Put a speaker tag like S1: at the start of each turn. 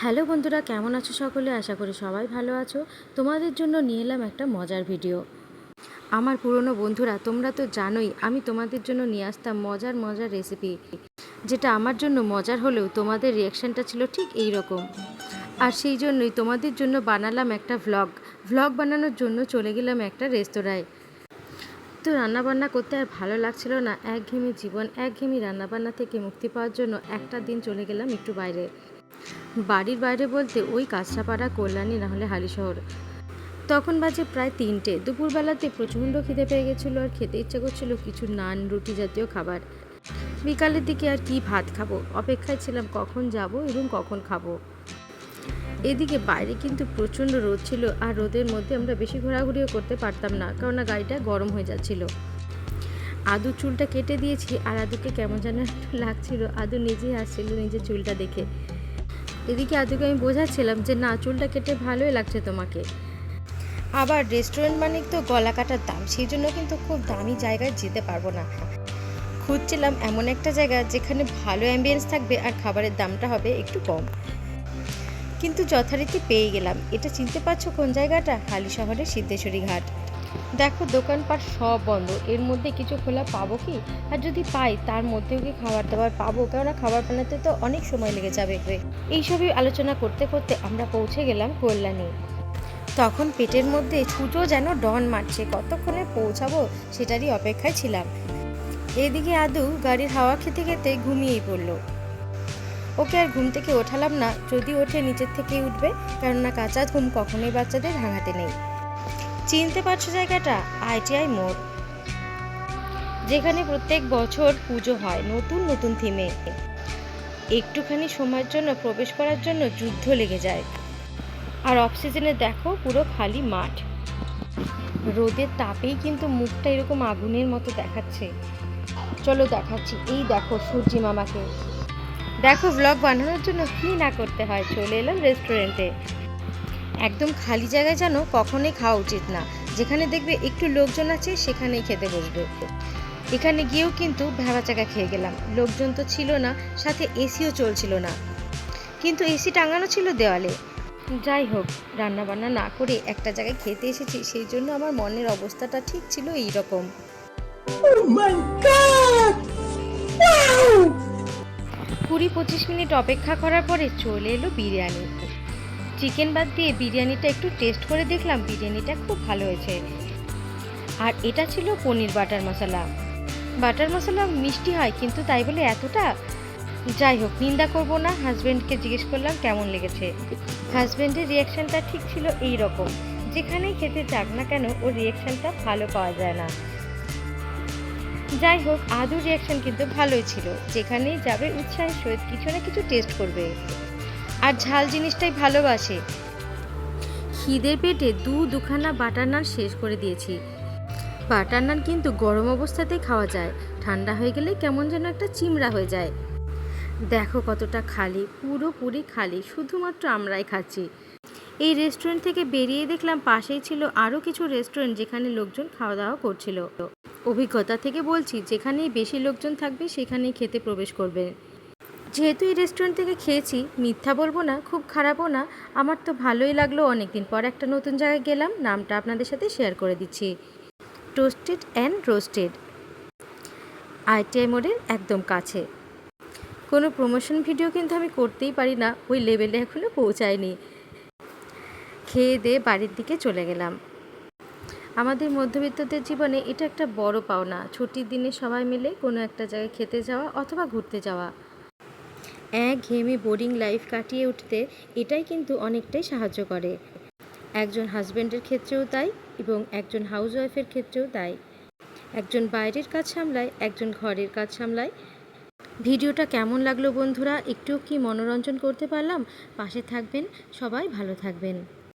S1: Hello বন্ধুরা, কেমন আছো সকলে? আশা করি সবাই ভালো আছো। তোমাদের জন্য নিয়ে এলাম একটা মজার ভিডিও। আমার পুরনো বন্ধুরা, তোমরা তো জানোই, আমি তোমাদের জন্য নিয়ে আসতাম মজার মজার রেসিপি যেটা আমার জন্য মজার হলেও তোমাদের রিয়াকশানটা ছিল ঠিক এই রকম আর সেই জন্যই তোমাদের জন্য বানালাম একটা ভ্লগ ভ্লগ বানানোর জন্য চলে গেলাম একটা রেস্তোরাঁয় তো রান্নাবান্না করতে আর ভালো লাগছিল না। একঘেয়েমি জীবন, একঘেয়েমি রান্নাবান্না থেকে মুক্তি পাওয়ার জন্য একটা দিন চলে গেলাম একটু বাইরে। বাড়ির বাইরে বলতে ওই কাঁচরাপাড়া, কল্যাণী নাহলে হালিশহর। তখন বাজে প্রায় তিনটে। দুপুরবেলাতে প্রচণ্ড খিদে পেয়ে গেছিল আর খেতে ইচ্ছা করছিল কিছু নান, রুটি জাতীয় খাবার। বিকালের দিকে আর কি ভাত খাব? অপেক্ষায় ছিলাম কখন যাব এবং কখন খাব। এদিকে বাইরে কিন্তু প্রচণ্ড রোদ ছিল আর রোদের মধ্যে আমরা বেশি ঘোরাঘুরিও করতে পারতাম না কারণ না গাড়িটা গরম হয়ে যাচ্ছিল। আদু চুলটা কেটে দিয়েছি আর আদুকে কেমন যেন লাগছিল। আদু নিজেই আসছিল নিজের চুলটা দেখে। এদিকে আদুকে আমি বোঝাচ্ছিলাম যে, না, চুলটা কেটে ভালোই লাগছে তোমাকে। আবার রেস্টুরেন্ট মানে তো গলা কাটার দাম, সেই জন্য কিন্তু খুব দামি জায়গায় যেতে পারব না। খুঁজছিলাম এমন একটা জায়গা যেখানে ভালো অ্যাম্বিয়েন্স থাকবে আর খাবারের দামটা হবে একটু কম। কিন্তু যথারীতি পেয়ে গেলাম। এটা চিনতে পারছ কোন জায়গাটা? হালি শহরের সিদ্ধেশ্বরী ঘাট। দেখো, দোকানপাট সব বন্ধ। এর মধ্যে কিছু খোলা পাবো কি? আর যদি পাই, তার মধ্যেও কি খাবার দাবার পাবো? কেননা খাবার বানাতে তো অনেক সময় লেগে যাবে। এইসবই আলোচনা করতে করতে আমরা পৌঁছে গেলাম কল্যাণী। তখন পেটের মধ্যে ছুটো যেন ডন মারছে। কতক্ষণে পৌঁছাবো সেটারই অপেক্ষায় ছিলাম। এদিকে আদু গাড়ির হাওয়া খেতে খেতে ঘুমিয়েই পড়ল। ওকে আর ঘুম থেকে ওঠালাম না। যদি ওঠে নিচের থেকেই উঠবে। কেননা কাঁচা ঘুম কখনোই বাচ্চাদের ভাঙাতে নেই। চিনতে পারছ জায়গাটা? আইটিআই মোড়। যেখানে প্রত্যেক বছর পুজো হয় নতুন নতুন থিমে একটুখানি সময়ের জন্য, প্রবেশ করার জন্য যুদ্ধ লেগে যায়। আর অফ সিজনে দেখো, পুরো খালি মাঠ। রোদের তাপেই কিন্তু মুখটা এরকম আগুনের মতো দেখাচ্ছে। চলো দেখাচ্ছি। এই দেখো সূর্যি মামাকে। দেখো ব্লগ বানানোর জন্য কী না করতে হয়। চলে এলাম রেস্টুরেন্টে একদম খালি জায়গায় যেন কখনোই খাওয়া উচিত না। যেখানে দেখবে একটু লোকজন আছে সেখানেই খেতে বসবে। এখানে গিয়েও কিন্তু ভেড়া চাকা খেয়ে গেলাম। লোকজন তো ছিল না সাথে এসিও চলছিল না। কিন্তু এসি টাঙানো ছিল দেওয়ালে। যাই হোক রান্না বান্না না করে একটা জায়গায় খেতে এসেছি সেই জন্য আমার মনের অবস্থাটা ঠিক ছিল এই রকম
S2: Oh!
S1: কুড়ি পঁচিশ মিনিট অপেক্ষা করার পরে চলে এলো বিরিয়ানি। চিকেন বাদ দিয়ে বিরিয়ানিটা একটু টেস্ট করে দেখলাম, বিরিয়ানিটা খুব ভালো হয়েছে। আর এটা ছিল পনির বাটার মশলা। বাটার মশলা মিষ্টি হয়, কিন্তু তাই বলে এতটা? যাই হোক, নিন্দা করব না হাজব্যান্ডকে জিজ্ঞেস করলাম কেমন লেগেছে। হাজব্যান্ডের রিয়াকশানটা ঠিক ছিল এই রকম যেখানেই খেতে চাক না কেন, ওর রিয়াকশানটা ভালো পাওয়া যায় না। যাই হোক, আদুর রিয়াকশান কিন্তু ভালোই ছিল, যেখানেই যাবে উৎসাহের সহিত কিছু না কিছু টেস্ট করবে। আর ঝাল জিনিসটাই ভালোবাসে। খিদের পেটে দু দুখানা বাটার নান শেষ করে দিয়েছি। বাটার নান কিন্তু গরম অবস্থাতেই খাওয়া যায়। ঠান্ডা হয়ে গেলে কেমন যেন একটা চিমড়া হয়ে যায়। দেখো কতটা খালি, পুরোপুরি খালি, শুধুমাত্র আমরাই খাচ্ছি। এই রেস্টুরেন্ট থেকে বেরিয়ে দেখলাম পাশেই ছিল আরও কিছু রেস্টুরেন্ট যেখানে লোকজন খাওয়া দাওয়া করছিল। অভিজ্ঞতা থেকে বলছি, যেখানেই বেশি লোকজন থাকবে সেখানেই খেতে প্রবেশ করবে। যেহেতু এই রেস্টুরেন্ট থেকে খেয়েছি, মিথ্যা বলব না, খুব খারাপও না, আমার তো ভালোই লাগল অনেকদিন পর একটা নতুন জায়গায় গেলাম, নামটা আপনাদের সাথে শেয়ার করে দিচ্ছি। টোস্টেড অ্যান্ড রোস্টেড আইটিআই মোড়ের একদম কাছে। কোনো প্রমোশন ভিডিও কিন্তু আমি করতেই পারি না, ওই লেভেলে এখনও পৌঁছায়নি। খেয়ে দিয়ে বাড়ির দিকে চলে গেলাম। আমাদের মধ্যবিত্তদের জীবনে এটা একটা বড় পাওনা, ছুটির দিনে সবাই মিলে কোনো একটা জায়গায় খেতে যাওয়া অথবা ঘুরতে যাওয়া। এক ঘেমে বোরিং লাইফ কাটিয়ে উঠতে এটাই কিন্তু অনেকটাই সাহায্য করে। একজন হাজব্যান্ডের ক্ষেত্রেও তাই এবং একজন হাউসওয়াইফের ক্ষেত্রেও তাই। একজন বাইরের কাজ সামলায়, একজন ঘরের কাজ সামলায়। ভিডিওটা কেমন লাগল বন্ধুরা? একটু কি মনোরঞ্জন করতে পারলাম? পাশে থাকবেন, সবাই ভালো থাকবেন।